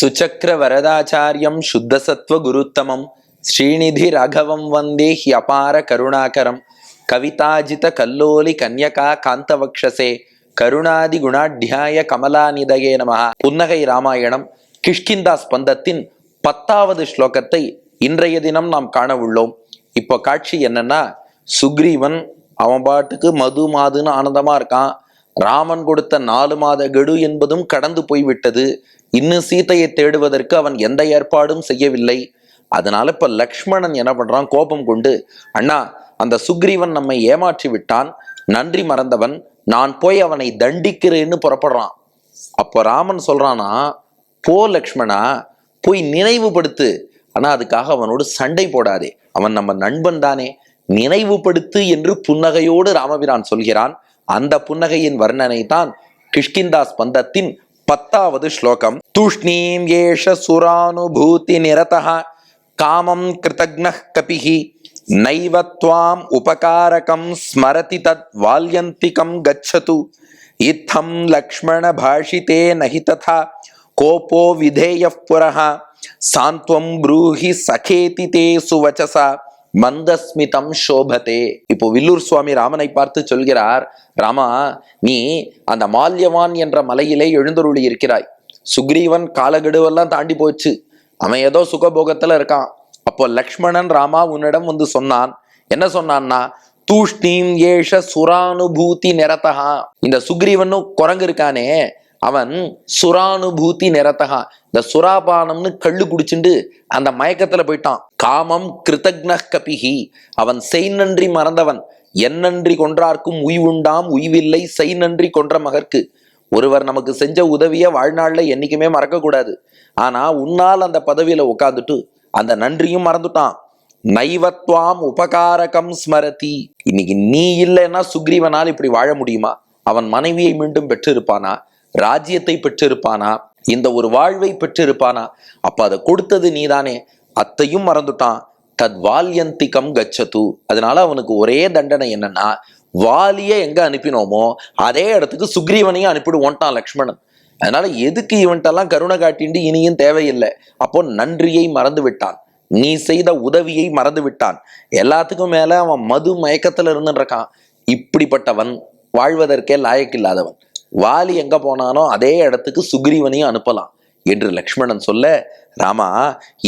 சுச்சக்ர வரதாச்சாரியம் சுத்தசத்வ குருத்தமம். ஸ்ரீநிதி ராகவம் வந்தே he அபார கருணாகரம். கவிதாஜித கல்லோலி கன்யகா காந்தவக்ஷசே. கருணாதி குணாட்யாய கமலாநிதயே நம புன்னகை ராமாயணம் கிஷ்கிந்தா ஸ்பந்தத்தின் பத்தாவது ஸ்லோகத்தை இன்றைய தினம் நாம் காண உள்ளோம். இப்போ காட்சி என்னன்னா சுக்ரீவன் அவன் பாட்டுக்கு மது மாதுன்னு ஆனந்தமா இருக்கான். ராமன் கொடுத்த நாலு மாத கெடு என்பதும் கடந்து போய்விட்டது. இன்னும் சீதையை தேடுவதற்கு அவன் எந்த ஏற்பாடும் செய்யவில்லை. அதனால இப்ப லக்ஷ்மணன் என்ன பண்றான்? கோபம் கொண்டு அண்ணா அந்த சுக்ரீவன் நம்மை ஏமாற்றி விட்டான். நன்றி மறந்தவன். நான் போய் அவனை தண்டிக்கிறேன்னு புறப்படுறான். அப்போ ராமன் சொல்றானா போ லக்ஷ்மணா போய் நினைவுபடுத்து. ஆனா அதுக்காக அவனோடு சண்டை போடாதே. அவன் நம்ம நண்பன் தானே. நினைவுபடுத்து என்று புன்னகையோடு ராமபிரான் சொல்கிறான். அந்த புன்னகையின் வர்ணனை தான் கிஷ்கிந்தா ஸ்பந்தத்தின் பத்தாவது ஸ்லோகம். தூஷ்ணீம் ஏஷ சுரானுபூதி நிரதா காமம் கிருதக்ன கபிஹி நைவ துவாம் உபகாரகம் ஸ்மரதி தத் வால்யந்திகம் கச்சது இத்தம் லக்ஷ்மண பாஷிதே நஹி ததா கோபோ விதேய புரஹ சாந்த்வம் ப்ரூஹி சகேதி தே சுவச்சசா மந்தஸ்மிதம் சோபதே. இப்போ வில்லூர் சுவாமி ராமனை பார்த்து சொல்கிறார் ராமா நீ அந்த மால்யவான் என்ற மலையிலே எழுந்தருளி இருக்கிறாய். சுக்ரீவன் காலகெடுவெல்லாம் தாண்டி போச்சு. அவன் ஏதோ சுகபோகத்துல இருக்கான். அப்போ லக்ஷ்மணன் ராமா உன்னிடம் வந்து சொன்னான். என்ன சொன்னான்னா தூஷ்ணீம் ஏஷ சுரானுபூதி நிறத்தகா இந்த சுக்ரீவனும் குரங்கு இருக்கானே அவன் சுரானுபூதி நிறத்தகா இந்த சுராபானம்னு கள்ளு குடிச்சுண்டு அந்த மயக்கத்துல போயிட்டான். காமம் கிருத்தக்ன கபிஹி. அவன் செய் நன்றி மறந்தவன். என்னன்றி கொன்றார்க்கும் உய்வுண்டாம் உய்வில்லை செய் நன்றி கொன்ற மகற்கு. ஒருவர் நமக்கு செஞ்ச உதவிய வாழ்நாள்ல என்னைக்குமே மறக்கக்கூடாது. ஆனா உன்னால் அந்த பதவியில உட்காந்துட்டு அந்த நன்றியும் மறந்துட்டான். நைவத்வாம் உபகாரகம் ஸ்மரதி. இன்னைக்கு நீ இல்லைன்னா சுக்ரீவனால் இப்படி வாழ முடியுமா? அவன் மனைவியை மீண்டும் பெற்றிருப்பானா? ராஜ்யத்தை பெற்றிருப்பானா? இந்த ஒரு வாழ்வை பெற்றிருப்பானா? அப்ப அதை கொடுத்தது நீதானே. அத்தையும் மறந்துட்டான். தத் வால்யந்திகம் கச்சது. அதனால அவனுக்கு ஒரே தண்டனை என்னன்னா வாலியை எங்க அனுப்பினோமோ அதே இடத்துக்கு சுக்ரீவனையும் அனுப்பிடுவோன்ட்டான் லக்ஷ்மணன். அதனால எதுக்கு இவன்ட்டெல்லாம் கருணை காட்டிண்டு இனியும் தேவையில்லை. அப்போ நன்றியை மறந்து விட்டான். நீ செய்த உதவியை மறந்து விட்டான். எல்லாத்துக்கும் மேல அவன் மது மயக்கத்துல இருந்துருக்கான் இப்படிப்பட்டவன் வாழ்வதற்கே லாயக்கில்லாதவன். வாலி எங்க போனானோ அதே இடத்துக்கு சுக்ரீவனையும் அனுப்பலாம் என்று லக்ஷ்மணன் சொல்ல ராமா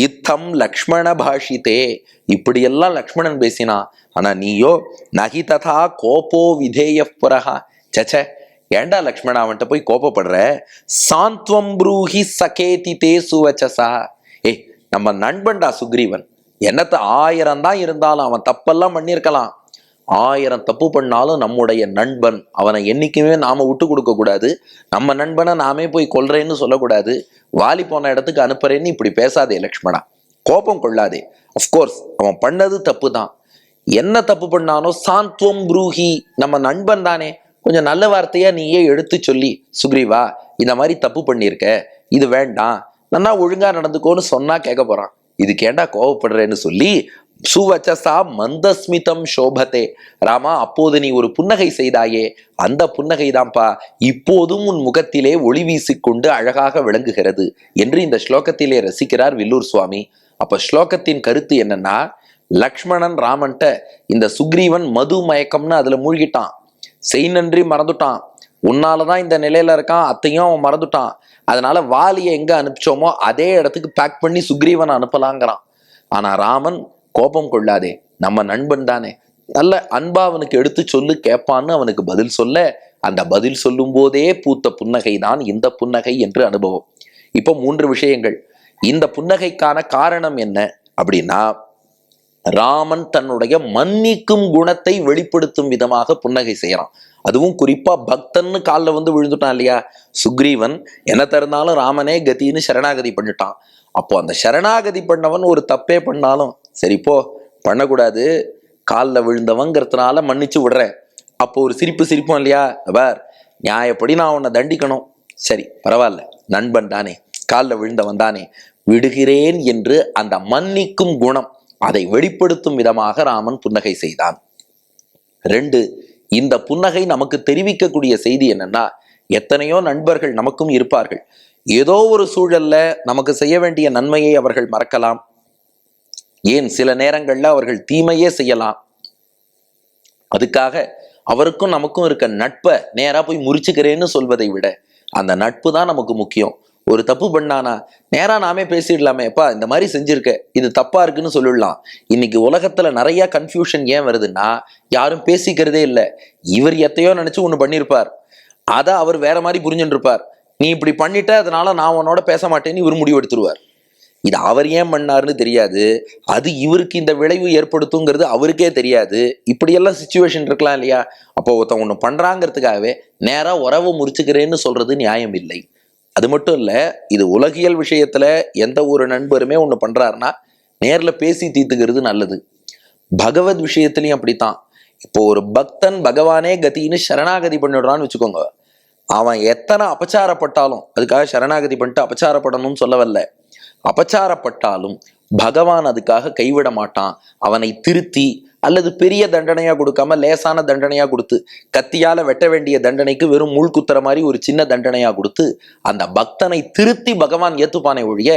இத்தம் லக்ஷ்மண பாஷிதே. இப்படியெல்லாம் லக்ஷ்மணன் பேசினா ஆனா நீயோ நகி ததா கோபோ விதேய புரஹா. சச்ச ஏண்டா லக்ஷ்மணா அவன்கிட்ட போய் கோபப்படுற? சாந்த்வம் ப்ரூஹி சகேதி தே சுவச்சசா. ஏய் நம்ம நண்பன்டா சுக்ரீவன். என்னத்த ஆயிரம் தான் இருந்தாலும் அவன் தப்பெல்லாம் பண்ணியிருக்கலாம். ஆயிரம் தப்பு பண்ணாலும் நம்முடைய நண்பன் அவனை என்றைக்குமே நாம் விட்டு கொடுக்கக்கூடாது நம்ம நண்பனை நாமே போய் கொள்றேன்னு சொல்லக்கூடாது. வாலி போன இடத்துக்கு அனுப்புறேன்னு இப்படி பேசாதே லக்ஷ்மணா. கோபம் கொள்ளாதே. அஃப்கோர்ஸ் அவன் பண்ணது தப்பு தான் என்ன தப்பு பண்ணானோ சாந்த்வம் ப்ரூஹி. நம்ம நண்பன் தானே. கொஞ்சம் நல்ல வார்த்தையா நீயே எடுத்து சொல்லி சுக்ரீவா இந்த மாதிரி தப்பு பண்ணியிருக்க. இது வேண்டாம். நன்னா ஒழுங்கா நடந்துக்கோன்னு சொன்னா கேட்க போறான். இதுக்கு கேண்டா கோவப்படுறேன்னு சொல்லி சுவச்சசா மந்தஸ்மிதம் சோபத்தே ராமா அப்போது நீ ஒரு புன்னகை செய்தாயே. அந்த புன்னகை தான்ப்பா இப்போதும் உன் முகத்திலே ஒளி வீசிக்கொண்டு அழகாக விளங்குகிறது என்று இந்த ஸ்லோகத்திலே ரசிக்கிறார் வில்லூர் சுவாமி. அப்ப ஸ்லோகத்தின் கருத்து என்னன்னா லக்ஷ்மணன் ராமன்ட்ட இந்த சுக்ரீவன் மது மயக்கம்னு அதுல மூழ்கிட்டான். செய் நன்றி மறந்துட்டான். உன்னாலதான் இந்த நிலையில இருக்கான் அத்தையும் அவன் மறந்துட்டான். அதனால வாலியை எங்க அனுப்பிச்சோமோ அதே இடத்துக்கு பேக் பண்ணி சுக்ரீவன் அனுப்பலாங்கிறான். ஆனா ராமன் கோபம் கொள்ளாதே. நம்ம நண்பன் தானே. நல்ல அன்பா அவனுக்கு எடுத்து சொல்லு கேட்பான்னு அவனுக்கு பதில் சொல்ல அந்த பதில் சொல்லும் போதே பூத்த புன்னகை தான் இந்த புன்னகை என்று அனுபவம். இப்போ மூன்று விஷயங்கள். இந்த புன்னகைக்கான காரணம் என்ன? அப்படின்னா ராமன் தன்னுடைய மன்னிக்கும் குணத்தை வெளிப்படுத்தும் விதமாக புன்னகை செய்யறான். அதுவும் குறிப்பா பக்தன்னு காலில் வந்து விழுந்துட்டான் இல்லையா? சுக்ரீவன் என்ன திறந்தாலும் ராமனே கதின்னு சரணாகதி பண்ணிட்டான். அப்போ அந்த சரணாகதி பண்ணவன் ஒரு தப்பே பண்ணாலும் சரி போ. பண்ணக்கூடாது. காலில் விழுந்தவங்கிறதுனால மன்னிச்சு விடுறேன். அப்போ ஒரு சிரிப்பு சிரிப்போம் இல்லையா? அவர் நியாயப்படி நான் உன்னை தண்டிக்கணும். சரி பரவாயில்ல. நண்பன் தானே. காலில் விழுந்தவன் தானே. விடுகிறேன் என்று அந்த மன்னிக்கும் குணம் அதை வெளிப்படுத்தும் விதமாக ராமன் புன்னகை செய்தான். ரெண்டு இந்த புன்னகை நமக்கு தெரிவிக்கக்கூடிய செய்தி என்னன்னா எத்தனையோ நண்பர்கள் நமக்கும் இருப்பார்கள். ஏதோ ஒரு சூழல்ல நமக்கு செய்ய வேண்டிய நன்மையை அவர்கள் மறக்கலாம். ஏன் சில நேரங்கள்ல அவர்கள் தீமையே செய்யலாம்? அதுக்காக அவருக்கும் நமக்கும் இருக்க நட்பை நேரா போய் முறிச்சுக்கிறேன்னு சொல்வதை விட அந்த நட்பு தான் நமக்கு முக்கியம். ஒரு தப்பு பண்ணானா நேரா நாமே பேசிடலாமே எப்பா இந்த மாதிரி செஞ்சிருக்க இது தப்பா இருக்குன்னு சொல்லிடலாம். இன்னைக்கு உலகத்துல நிறைய கன்ஃபியூஷன் ஏன் வருதுன்னா யாரும் பேசிக்கிறதே இல்லை. இவர் எத்தையோ நினைச்சு ஒன்று பண்ணியிருப்பார் அதை அவர் வேற மாதிரி புரிஞ்சுட்டு இருப்பார். நீ இப்படி பண்ணிட்ட அதனால நான் உன்னோட பேச மாட்டேன்னு இவர் முடிவு எடுத்துருவார் இது அவர் ஏன் பண்ணாருன்னு தெரியாது. அது இவருக்கு இந்த விளைவு ஏற்படுத்துங்கிறது அவருக்கே தெரியாது. இப்படியெல்லாம் சுச்சுவேஷன் இருக்கலாம் இல்லையா? அப்போ ஒருத்தன் ஒன்று பண்ணுறாங்கிறதுக்காகவே நேராக உறவு முறிச்சுக்கிறேன்னு சொல்கிறது நியாயம் இல்லை. அது மட்டும் இல்லை இது உலகியல் விஷயத்தில் எந்த ஒரு நண்பருமே ஒன்று பண்ணுறாருன்னா நேரில் பேசி தீர்த்துக்கிறது நல்லது. பகவத் விஷயத்துலையும் அப்படித்தான். இப்போ ஒரு பக்தன் பகவானே கதின்னு சரணாகதி பண்ணிடுறான்னு வச்சுக்கோங்க. அவன் எத்தனை அபச்சாரப்பட்டாலும் அதுக்காக சரணாகதி பண்ணிட்டு அபச்சாரப்படணும்னு சொல்ல வரல அபச்சாரப்பட்டாலும் பகவான் அதுக்காக கைவிட மாட்டான். அவனை திருத்தி அல்லது பெரிய தண்டனையா கொடுக்காம லேசான தண்டனையா கொடுத்து கத்தியால வெட்ட வேண்டிய தண்டனைக்கு வெறும் முள் குத்துற மாதிரி ஒரு சின்ன தண்டனையா கொடுத்து அந்த பக்தனை திருத்தி பகவான் ஏத்துப்பானே ஒழிய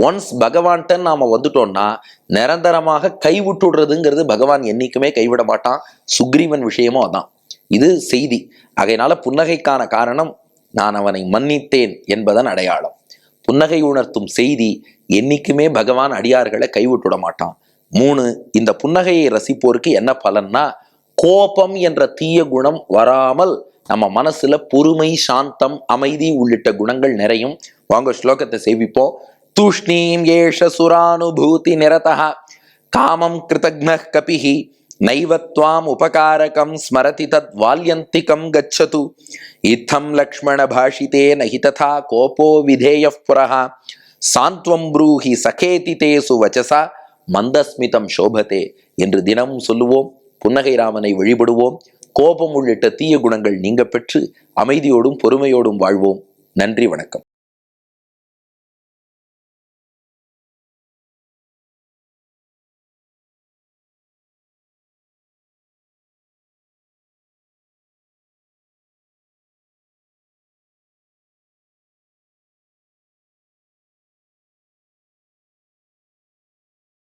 ஒன்ஸ் பகவான்கிட்ட நாம வந்துட்டோம்னா நிரந்தரமாக கைவிட்டுடுறதுங்கிறது பகவான் என்னைக்குமே கைவிட மாட்டான். சுக்ரீவன் விஷயமும் அதான். இது செய்தி. ஆகையினால புன்னகைக்கான காரணம் நான் அவனை மன்னித்தேன் என்பதன் அடையாளம். புன்னகை உணர்த்தும் செய்தி என்னைக்குமே பகவான் அடியார்களை கைவிட்டுட மாட்டான். மூணு இந்த புன்னகையை ரசிப்போருக்கு என்ன பலன்னா கோபம் என்ற தீய குணம் வராமல் நம்ம மனசுல பொறுமை சாந்தம் அமைதி உள்ளிட்ட குணங்கள் நிறையும். வாங்க ஸ்லோகத்தை சேவிப்போம். தூஷ்ணீம் ஏஷ சுரானுபூதி நிரதா காமம் கிருதக்ன கபிஹி. நைவத்வாம் உபகாரகம் ஸ்மரதி தத் வால்யந்திகம் கச்சது இத்தம் லக்ஷ்மண பாஷிதே நகி ததா கோபோ விதேய புரஹா சாந்த்வம் ப்ரூஹி சகேதி தேசு வச்சசா மந்தஸ்மிதம் சோபதே என்று தினமும் சொல்லுவோம்। புன்னகை ராமனை வழிபடுவோம்। கோபம் உள்ளிட்ட தீய குணங்கள் நீங்க பெற்று அமைதியோடும் பொறுமையோடும் வாழ்வோம்। நன்றி வணக்கம்।